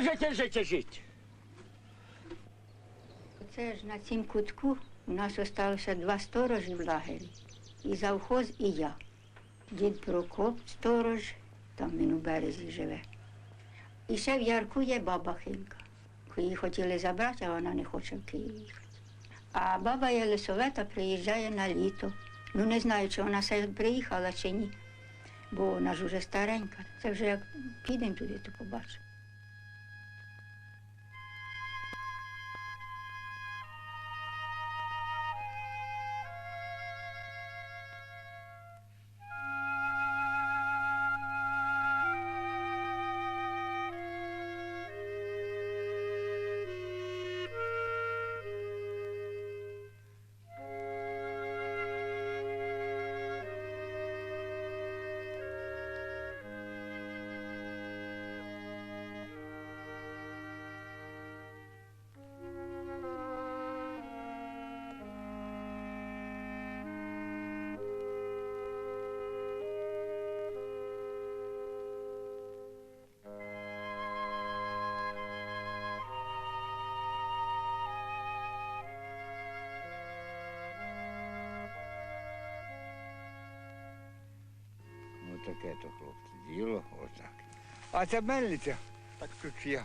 Життя, життя, життя. Це ж на цім кутку у нас залишилося два сторожі в лагері. І завхоз, і я. Дід Прокоп сторож, там він у березі живе. І ще в Ярку є баба Хинка. Її хотіли забрати, а вона не хоче в Київ їхати. А баба Єлисавета приїжджає на літо. Ну не знаю, чи вона все приїхала чи ні, бо вона ж уже старенька. Це вже як підемо туди, то побачимо. Таке то хлопці, діло отак. А ця мельниця, так тут я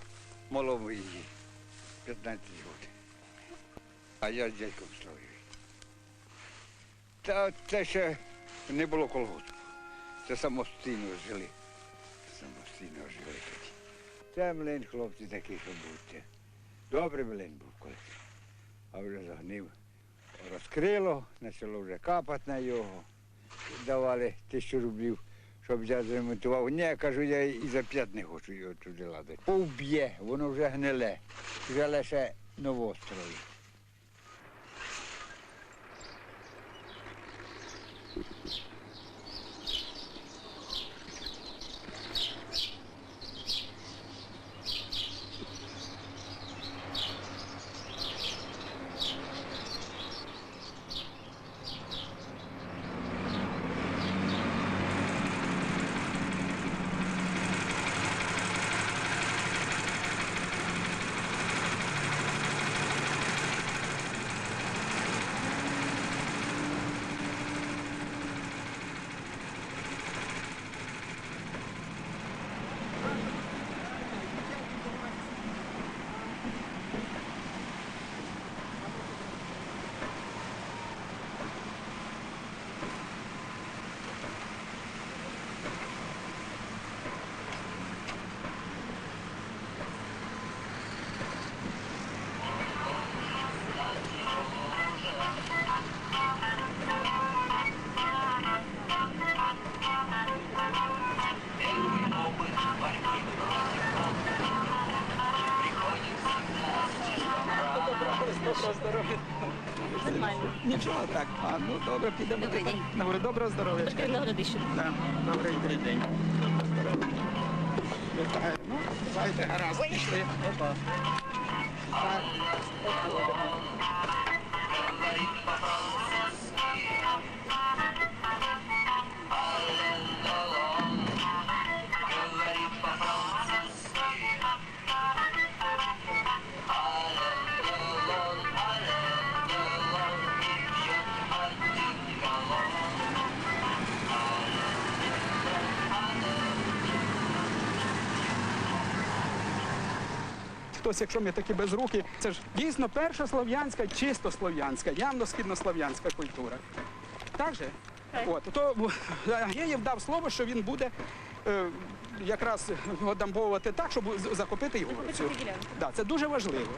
малому її, 15 років. А я з дядьком стою. Та це ще не було колгоспу. Це самостійно жили. Самостійно жили тоді. Це млин, хлопці, такий, що був. Це. Добрий млин був колись. А вже загнив. Розкрило, почало вже капати на його. Давали тисячу рублів, щоб я зремонтував. Ні, кажу, я і за п'ять не хочу його туди ладити. Повб'є, воно вже гниле. Вже лише новострої. Нічого так. А, ну добре, підемо. Добрий день. Добре, доброго здоров'я. Ще. Да, добрий день. Вітаю. Ну, давайте, гаразд, пішли. Опа. Так. Хтось, якщо ми такі без руки, це ж дійсно перша слов'янська, чисто слов'янська, явно східнослов'янська культура. Так же? От, то Агеєв дав слово, що він буде е, якраз одамбовувати так, щоб захопити його. Да, це дуже важливо.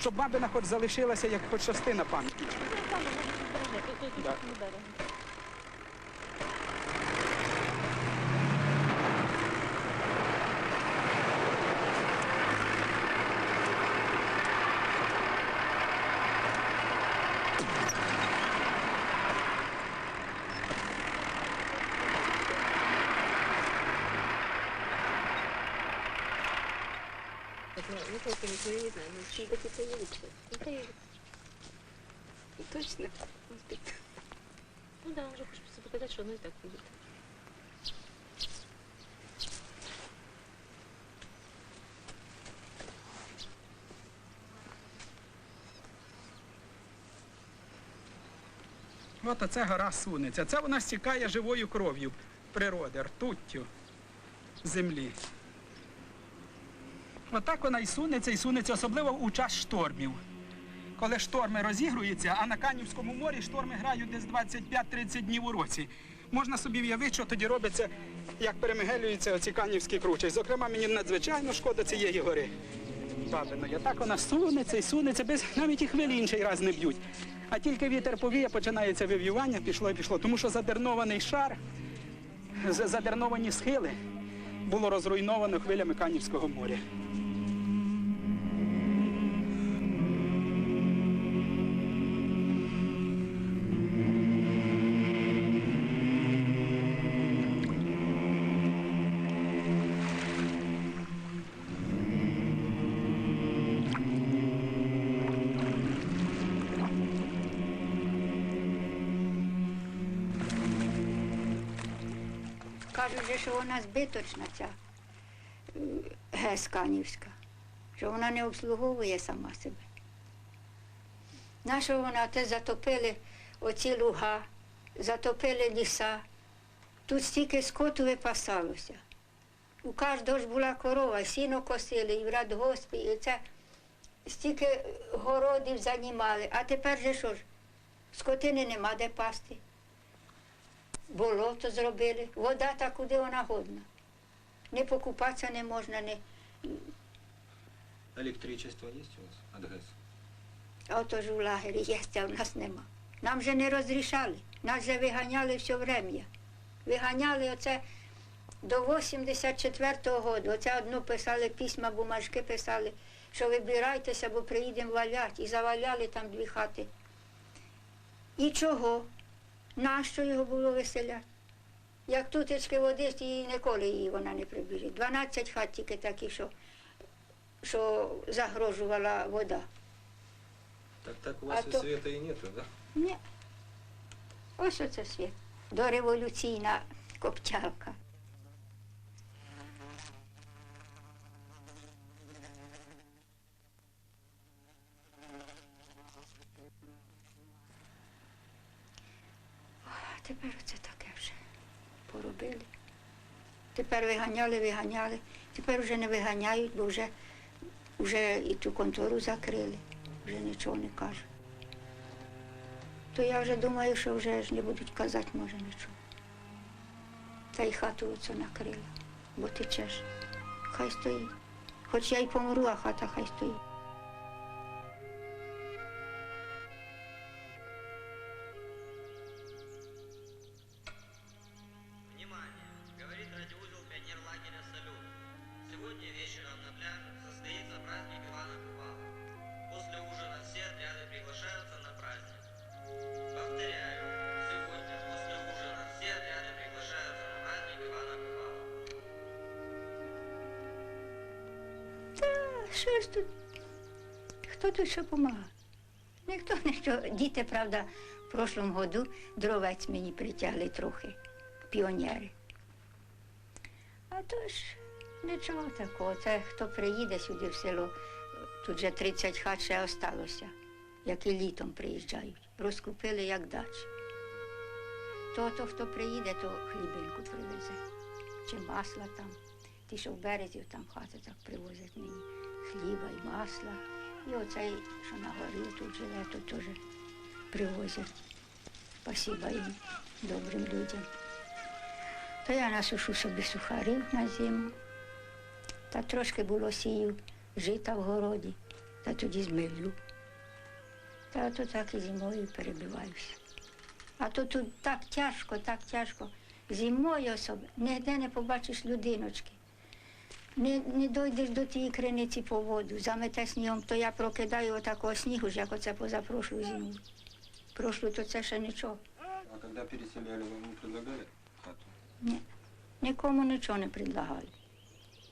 Щоб бабина хоч залишилася як хоч частина пам'яті. Да. Ну, только никто я не знаю, но почему-то кто-то лучше. Ну, точно? Он спит. Ну да, он же хочет просто показать, что оно и так будет. От оце гора сунеться. Це вона стікає живою кров'ю природи, ртуттю землі. Отак вона і сунеться, і сунеться, особливо у час штормів. Коли шторми розігруються, а на Канівському морі шторми грають десь 25-30 днів у році. Можна собі уявити, що тоді робиться, як перемигелюються оці канівські кручі. Зокрема, мені надзвичайно шкода цієї гори. Бабиної. Так вона сунеться і сунеться, без навіть і хвилі інший раз не б'ють. А тільки вітер повіє, починається вивівання, пішло і пішло. Тому що задернований шар, задерновані схили було розруйновано хвилями Канівського моря. Кажуть, що вона збиточна ця е, ГЕС Канівська, що вона не обслуговує сама себе. Нащо вона те затопили оці луга, затопили ліса. Тут стільки скоту випасалося. У кожного ж була корова, сіно косили, і в радгоспі, і це стільки городів займали. А тепер же що ж, скотини нема де пасти болото зробили, вода та куди вона годна. Не покупатися не можна, не... Электричество есть у вас от ГЭС? а ото ж у лагері є, а в нас нема. Нам же не розрішали, нас же виганяли все врем'я. Виганяли оце до 84-го року. Оце одну писали письма, бумажки писали, що вибирайтеся, бо приїдемо валять. І заваляли там дві хати. І чого? Нащо його було веселяти? Як тутечки води, її ніколи її вона не прибіжить. 12 хат тільки такі, що, що загрожувала вода. Так так у А вас и то- світа і нету, да? Ні. Ось оце світ. Дореволюційна коптялка. Тепер оце таке вже поробили. Тепер виганяли, виганяли. Тепер вже не виганяють, бо вже, вже і ту контору закрили, вже нічого не кажуть то я вже думаю, що вже ж не будуть казати, може, нічого. Та й хату оцю накрила, бо течеш. Хай стоїть. Хоч я й помру, а хата хай стоїть. Сегодня вечером на пляже состоится праздник Ивана Купала. После ужина все отряды приглашаются на праздник. Повторяю, сегодня после ужина все отряды приглашаются на праздник Ивана Купала. Та що ж тут? Хто тут що допомагає? Ніхто що. Діти, правда, в прошлому году дровець мені притягли трохи, піонери. А то ж нічого такого. Це хто приїде сюди в село, тут вже 30 хат ще осталося, які літом приїжджають. Розкупили як дачі. То, то хто приїде, то хлібинку привезе. Чи масла там. Ті, що в березі там хати так привозять мені хліба і масла. І оцей, що на горі тут живе, то теж привозять. Спасіба їм, добрим людям. То я насушу собі сухарів на зиму. Та трошки було сію жита в городі, та тоді змилю. Та то так і зимою перебиваюся. А то тут так тяжко, так тяжко. Зимою особливо, ніде не побачиш людиночки. Не, не дойдеш до тієї криниці по воду, замете снігом, то я прокидаю отакого снігу, як оце позапрошлу зиму. Прошлу, то це ще нічого. А когда переселяли, вам не предлагали хату? Ні. Нікому нічого не предлагали.